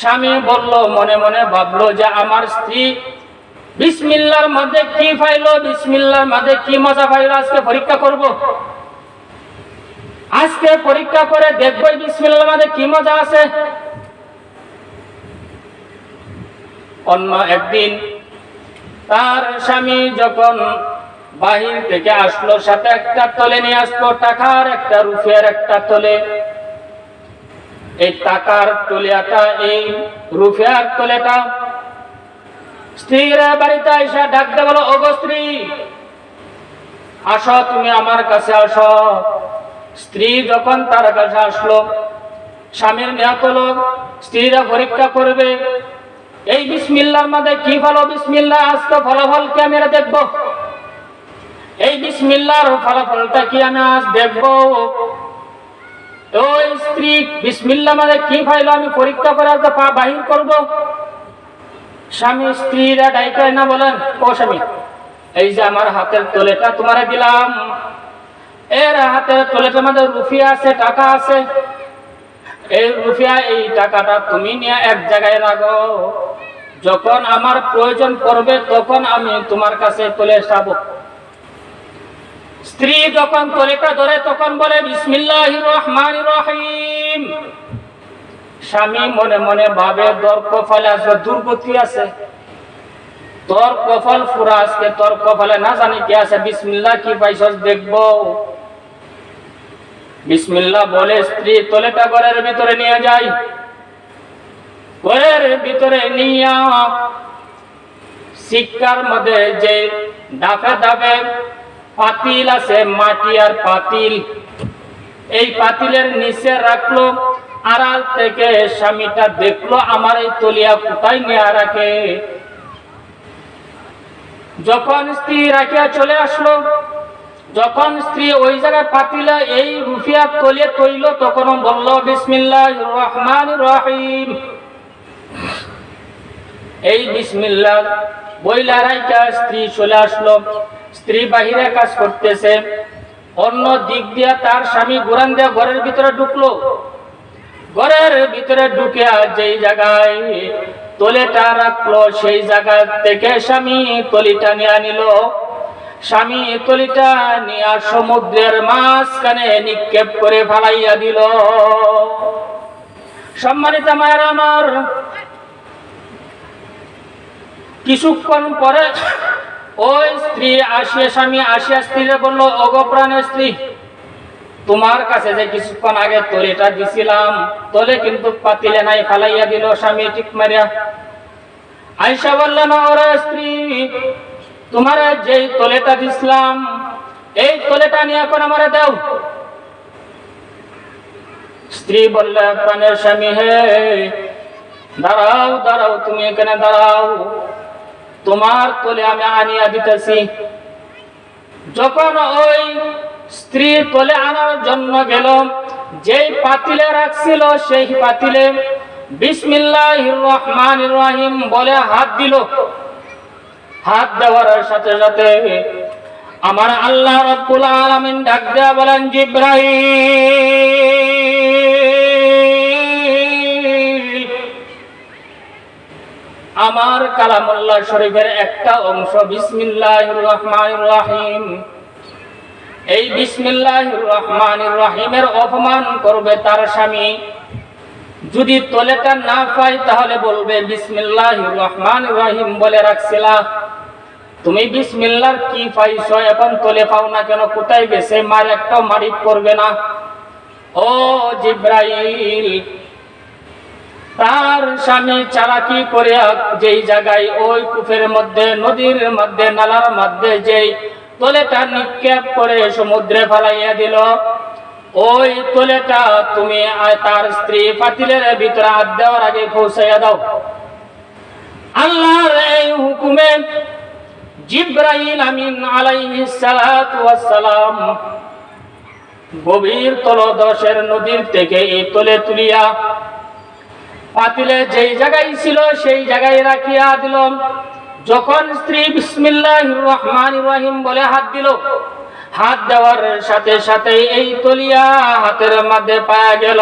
স্বামী বলল, মনে মনে ভাবলো যে আমার স্ত্রী বিসমিল্লার মধ্যে কি পাইলো, বিসমিল্লার মধ্যে কি মজা পাইলো, আজকে পরীক্ষা করব। আজকে পরীক্ষা করে দেখব বিসমিল্লার মধ্যে কি মজা আছে। অন্য একদিন তার স্বামী যখন বাহির থেকে আসলো, সাথে একটা তলে নিয়ে আসলো, টাকার একটা, রুফের একটা তলে। এই টাকার তলিয়াটা, এই রুফিয়ার তলেটা স্ত্রীরা বাড়িতে এসে ডাকতে বলো, ওগো স্ত্রী, আসো, তুমি আমার কাছে আসো। স্ত্রী যখন তার কাছে আসলো, স্বামীর নিহত লোক স্ত্রীরা পরীক্ষা করবে, এই বিসমিল্লার মধ্যে কি ভালো বিসমিল্লা আজকে ফলাফল কি আমি দেখব? এই বিসমিল্লার ফলাফলটা কি আমি আজ দেখব? স্ত্রী বিসমিল্লা মানে কি ফাইলো আমি পরীক্ষা করে আজকে পা বাহির করব? স্বামী স্ত্রীরা ডাইকায় না বলেন, ও স্বামী, এই যে আমার হাতের তোলেটা তোমারে দিলাম। এর হাতের তোলেটার মধ্যে রুফিয়া আছে, টাকা আছে। এই রুফিয়া, এই টাকাটা তুমি নিয়ে এক জায়গায় রাখো। যখন আমার প্রয়োজন পড়বে, তখন আমি তোমার কাছে চলে যাব স্ত্রী যখন তলেটা ধরে তখন বলে বিসমিল্লাহ রহমান রহিম। স্বামী মনে মনে ভাবে দর কপালে আসবে দুর্গতি আছে। তোর কপাল ফুরা আজকে, তোর কপালে না জানি কি আছে। বিসমিল্লাহ কি পাইছস দেখব। বিসমিল্লাহ বলে, স্ত্রী, তলেটা ঘরের ভিতরে নিয়ে যাই। ঘরের ভিতরে নিয়ে শিক্ষার মধ্যে যে ডাফে ডাফে পাতিল আছে, মাটি আর পাতিল। এই পাতিলের নিচে রাখল, আড়াল থেকে স্বামীটা দেখল, আমার এই তলিয়া কোথায় নেয়া রাখে? যখন স্ত্রী রাখিয়া চলে আসলো, যখন স্ত্রী ওই জায়গায় পাতিলা এই রুফিয়া তলিয়ে তৈল, তখন বলল বিসমিল্লাহ রহমান রহিম। এই বিসমিল্লাহ বইলা রাইকা স্ত্রী চলে আসলো। স্ত্রী বাহিরে কাজ করতেছে, অন্য দিক দিয়া তার স্বামী গোরান দিয়া ঘরের ভিতরে ঢুকলো। ঘরের ভিতরে ঢুকে যেই জায়গায় তলেটা রাখল, সেই জায়গা থেকে স্বামী তলিটা নিয়ে নিল। স্বামী তলিটা নিয়ে সমুদ্রের মাঝখানে নিক্ষেপ করে ফালাইয়া দিল। সম্মানিত মায়ের আমার, কিছুক্ষণ পরে ওই স্ত্রী আসিয়া স্বামী আসিয়া স্ত্রীরে বলল অগপ্রাণের স্ত্রী, তোমার কাছে যে কিছুক্ষণ আগে তলিটা দিছিলাম, তলে কিন্তু পাতিলে নাই ফালাইয়া দিল স্বামী ঠিক মারিয়া। আইসা বললেন ওরা স্ত্রী, তোমার যেই তলেটা দিছিলাম, এই তলেটা নিয়ে এখন আমারে দেও। স্ত্রী বললে, প্রাণের স্বামী হে, দাঁড়াও দাঁড়াও, তুমি এখানে দাঁড়াও। তোমার তোলে আমি আনিয়া দিতেছি। যখন ওই স্ত্রী তোলে আনার জন্য গেল, যেই পাতিলে রাখছিল সেই পাতিলে বিসমিল্লাহ বলে হাত দিল। হাত দেওয়ার সাথে সাথে আমার আল্লাহ রব্বুল আলামিন ডাক দেয়া বলেন জিব্রাহিম আমার কালামুল্লাহ শরীফের একটা অংশ বিসমিল্লাহ রহমান রাহিম। এই বিসমিল্লাহ রহমান রাহিমের অপমান করবে তার স্বামী। যদি তোলেটা না পাই তাহলে বলবে বিসমিল্লাহ রহমান রহিম বলে রাখছিলা। তুমি বিসমিল্লার কি পাইছো এখন তোলে পাও না কেন, কোথায় গেছে? মার একটাও মারি করবে না। ও জিব্রাইল তার স্বামী চালাকি করে যেই জায়গায় ওই কুফের মধ্যে, নদীর মধ্যে, নালার মধ্যে যেই তোলেটা নিক্ষেপ করে সমুদ্রে ফেলাইয়া দিল, ওই তোলেটা তুমি তার স্ত্রী পাতিলের ভিতরে হাত দেওয়ার আগে পৌঁছাইয়া দাও। আল্লাহর এই হুকুমে জিব্রাইল আমিন ওয়াস সালাম গভীর তলদশের নদীর থেকে এই তোলে তুলিয়া পাতিলে যেই জায়গায় ছিল, সেই জায়গায় রাখিয়া দিল। যখন স্ত্রী বিসমিল্লাহ রহমান রহিম বলে হাত দিল, হাত দেওয়ার সাথে সাথে এই তলিয়া হাতের মধ্যে পাওয়া গেল।